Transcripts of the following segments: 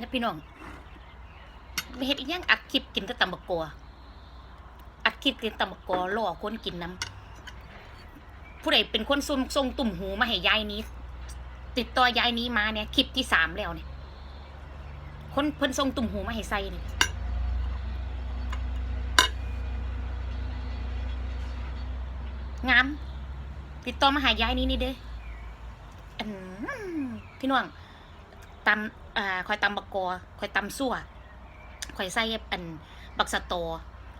นะพี่น้องไม่เห็นอีกอย่างอัดคลิปกินก็ตำบักกัวอัดคลิปกินตำบักกัวล่อคนกินน้ำผู้ใดเป็นคนส่งส่งตุ่มหูมาให้ยายนี้ ติดต่อยายนี้มาเนี่ยคลิปที่สามแล้วเนี่ยคนเพิ่นส่งตุ่มหูมาให้ใส่เนี่ยงาม ติดต่อมาหายายนี้นี่เด้อพี่น้องตำ อ่าคอยตำบักกอคอยตำซั่วคอยใส่อันบักสะตอ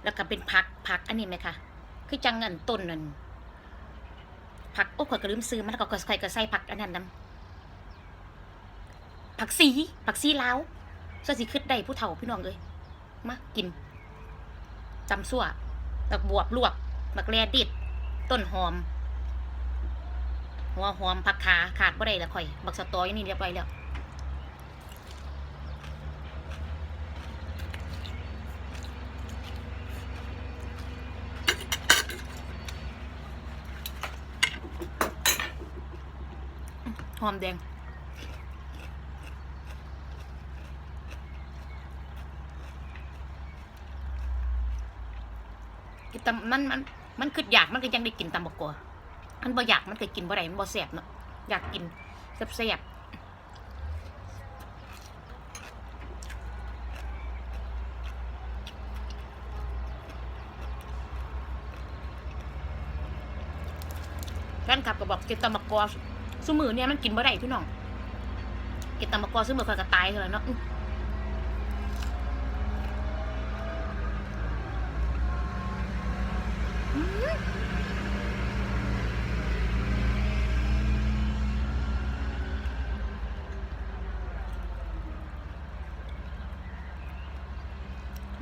แล้วก็เป็นผักผักอันนี้ไหมคะคือจังเงินต้นนั่นผักโอ้ข่อยก็ลืมซื้อมันแล้วก็ข่อยก็ใส่ผักอันนั้นนํผักสีผักสีลาวส่วนสิขึ้นได้ผู้เฒ่าพี่น้องเอ้ยมากินตำซั่วแล้วบวบลวกบักแลดิดต้นหอมหัวหอมผักขาขาดบ่ได้ละข่อย บักสะตออยู่นี่เรียบร้อยแล้ว อมแดง กินตำมันมันมันคืออยากมันก็ยังได้กินตำบักกัวมันบ่อยากมันก็กินบ่ได้มันบ่แซ่บเนาะอยากกินแซ่บๆแฟนคลับก็บอกกินตำบักกัว ซุมือเนี่ยมันกินบ่ได้พี่น้องกินตำบกกัวซุมือข่อยก็ตายเลยเนาะ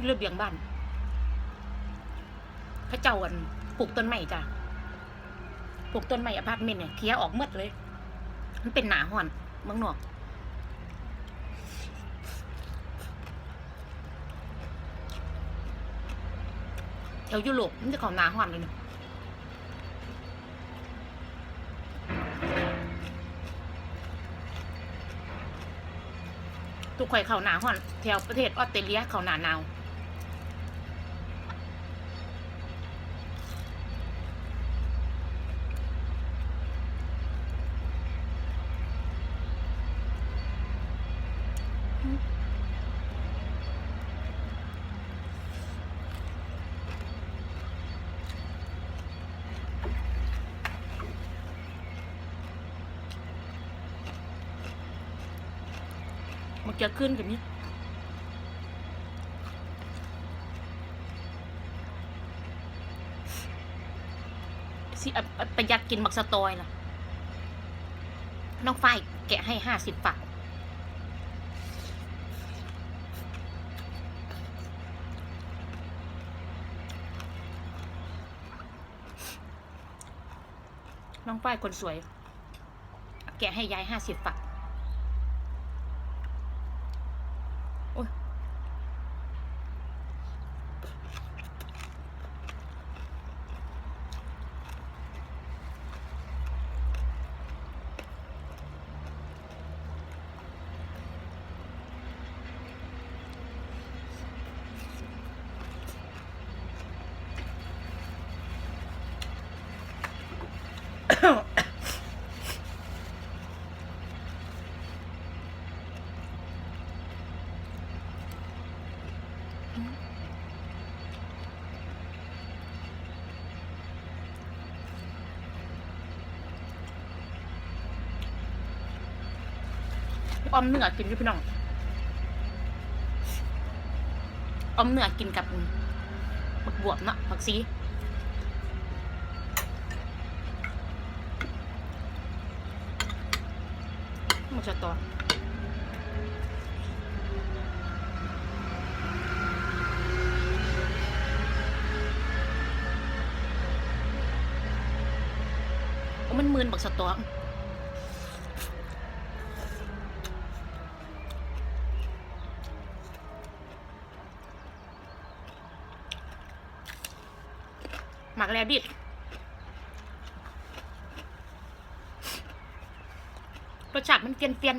เลือบเบียงบ้านพระเจ้าอันปลูกต้นไม้จ้ะ ปลูกต้นไม้อพาร์ตเมนต์เนี่ยเคลียออกหมดเลย มันเป็นหนาห่อนเมืองนอกแถวยุโรปมันจะของหนาห่อนเลยเนาะตุกข่อยเขาหนาห่อนแถวประเทศออสเตรเลียเขาหนาหนาว จะขึ้นกันนี้สิประหยัดกินมักสตอยล่ะ น้องฝ้ายแกะให้ห้าสิบฝัก น้องฝ้ายคนสวย แกะให้ยายห้าสิบฝัก อมเนื้อกินอยู่พี่น้องอมเนื้อกินกับบักบวบเนาะผักซีมันจะต่อโอ้มันมืนบักสตอ มักแล้วดิดรสชาติมันเตียนเตียน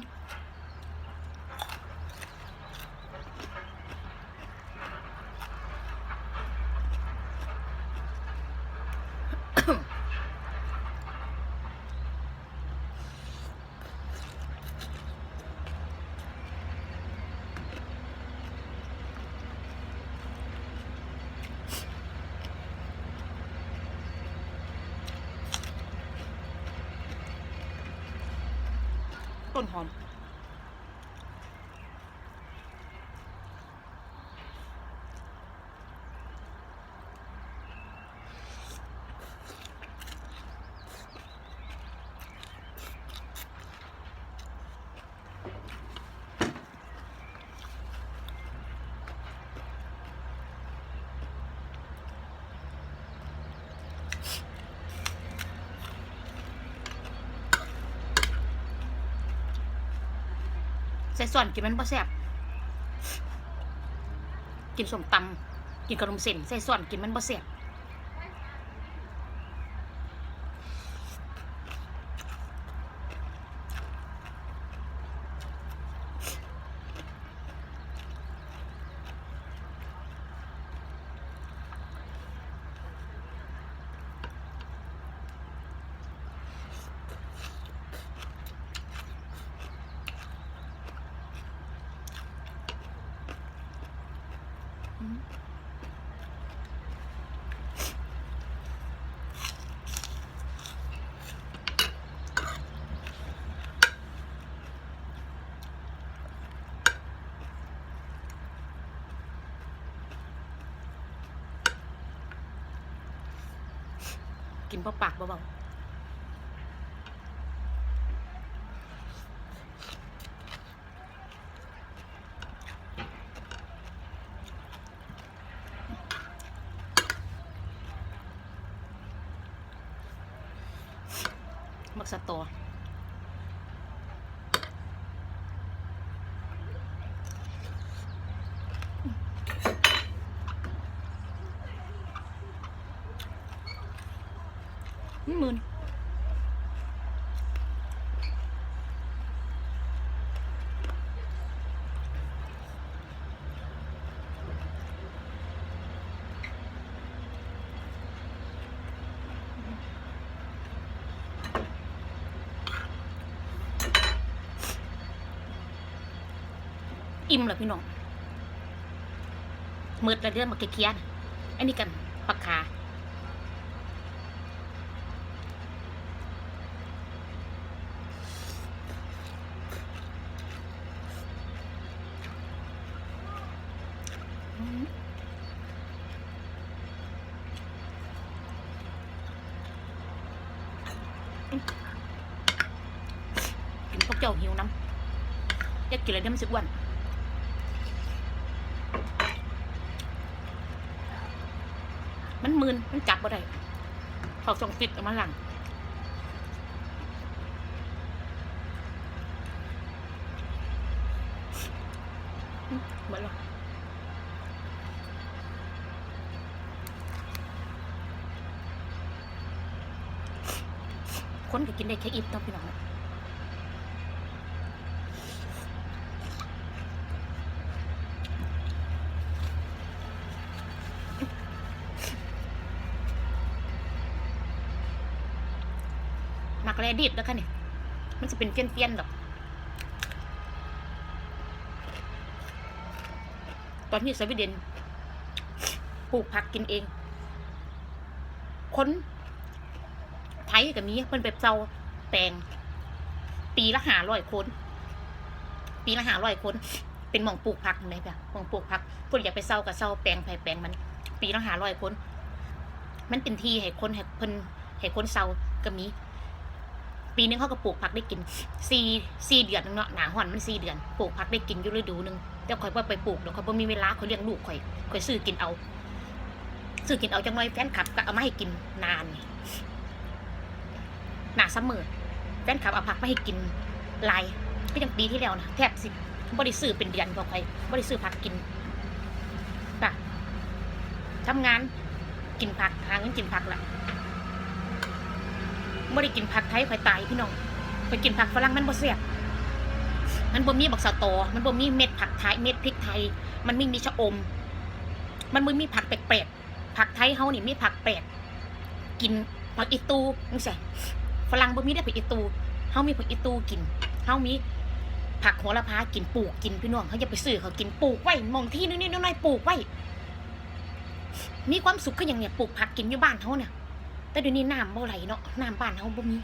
ห ใส่ส่วนกินมันบ่แซ่บกินส้มตำกินขนมเส้นใส่ส่วนกินมันบ่แซ่บ กินเปล่าปากเบาๆมักสะตอ มืนอิ่มเหรอพี่น้องมืดแล้วเรื่องมาเคียนอันนี้กันปากคา กินพวกเจ้าหิวน้ำอยากกินอะไรเดี๋ยวมันสึกอ้วันมันมืนมันจับบ่ได้เขาส่งติดออกมาหลังเหมือนหรอ คนก็กินได้แค่อิ่มเท่าพี่น้องมักแรดิบแล้วค่ะเนี่ยมันจะเป็นเฟี้ยนๆดอกตอนที่สวีเดนปลูกผักกินเอง คน ไทยกับนี้เพิ่นไปเซาแปลงปีละหาร้อยคน ปีละหาร้อยคน เป็นหม่องปลูกผักไหนแบบหม่องปลูกผักเพิ่นอยากไปเซากับเซาแปลงไผ่แปลงมัน ปีละหาร้อยคน มันเป็นที่ให้คนให้เพิ่นให้คนเซาก็มี ปีนึงเขาก็ปลูกผักได้กินสี่สี่เดือนเนาะหนาห่อนมันสี่เดือนปลูกผักได้กินอยู่ฤดูหนึ่งแต่ข่อยว่าไปปลูกเดี๋ยวข่อยบ่มีเวลาข่อยเลี้ยงลูกข่อยข่อยซื้อกินเอาซื้อกินเอาจังน้อยแฟนคลับก็เอามาให้กินนาน หนาซัมอแฟนคลับเอาผักมาให้กินลายก็ยังปีที่แล้วนะแทบสิบ่ได้ซื้อเป็นเดือนบอกใครบ่ได้ซื้อผักกินป่ะทำงานกินผักหาเงินกินผักแหละไม่ได้กินผักไทยข่อยตายพี่น้องไปกินผักฝรั่งมันบ่เสียบมันบ่มีบักสะตอ มันบ่มีเม็ดผักไทย เม็ดพริกไทย มันไม่มีชะอม มันบ่มีผักแปลกๆผักไทยเฮานี่มีผักแปลกกินผักอีตูจังซี่ ฝรั่งบ่มีได้ผักอีตูเฮามีผักอีตูกินเฮามีผักโหระพากินปลูกกินพี่น้องเขาอย่าไปซื้อเขากินปลูกไว้มองที่นิดๆน้อยปลูกไว้ มีความสุขคือย่างเนี้ยปลูกผักกินอยู่บ้านเฮาเนี่ย แต่เดี๋ยวนี้น้ำบ่ไหลเนาะน้ำบ้านเฮาบ่มี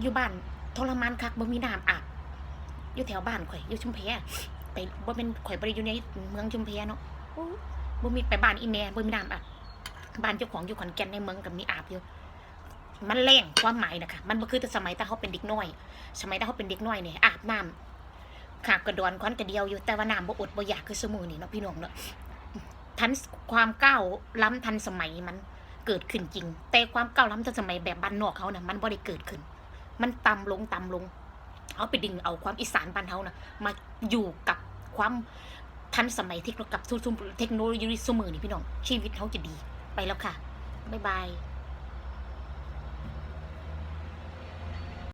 อยู่บ้านทรมานคักบ่มีน้ำอาบอยู่แถวบ้านข่อยอยู่ชุมแพไปบ่เป็นข่อยบ่ได้อยู่ในเมืองชุมแพเนาะบ่มีไปบ้านอีแม่บ่มีน้ำอาบบ้านเจ้าของอยู่ขอนแก่นในเมืองก็มีอาบอยู่ มันแรงความหมายนะคะมันบ่คือแต่สมัยแต่เขาเป็นเด็กน้อย สมัยแต่เขาเป็นเด็กน้อยเนี่ยอาบน้ำขาบกระดอนควันกระเดียวอยู่แต่ว่าน้ำบ่อดบ่อยากคือสมือนี่เนาะพี่น้องเนาะทันความก้าวล้ำทันสมัยมันเกิดขึ้นจริง แต่ความก้าวล้ำทันสมัยแบบบ้านนอกเขานะมันบ่ได้เกิดขึ้น มันต่ำลงต่ำลงเอาไปดึงเอาความอีสานบ้านเขานะมาอยู่กับความทันสมัยเทคโนกับทุกๆเทคโนโลยีสมือนี่พี่น้องชีวิตเขาจะดีไปแล้วค่ะบ๊ายบาย